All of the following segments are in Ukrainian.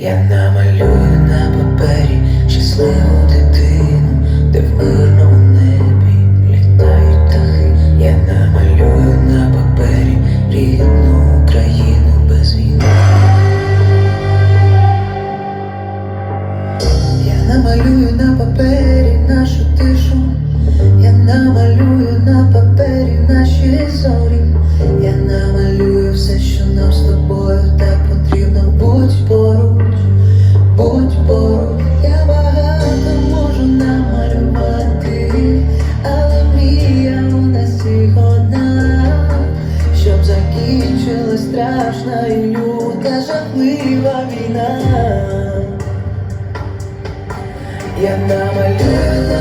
Я намалюю на папері щасливу дитину, війна. Я намалюю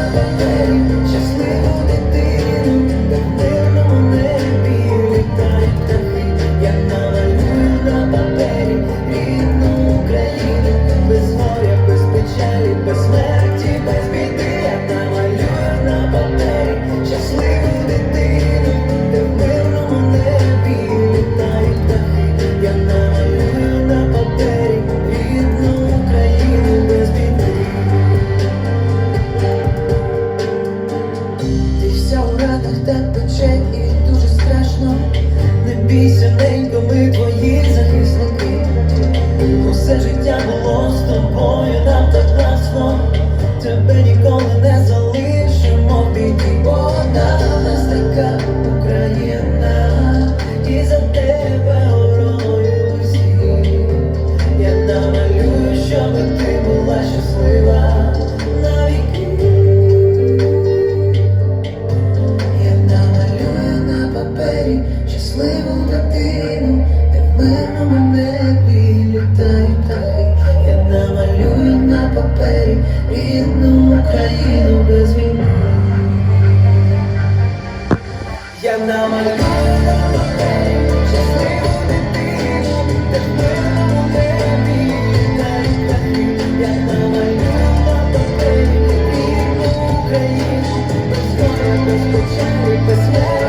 бійся, ми твої захисники. Усе життя було з тобою, нам так класно. Тебе ніколи не залишимо біді. Бо одна в і за тебе горою. Я намалюю, щоб ти хатину, де в мирному тай, я намалюю на папері рідну Україну без війни. Я намалюю на папері щасливу дитину, де в мирному небі я намалюю на папері рідну Україну без горя, без печалі, без смерті.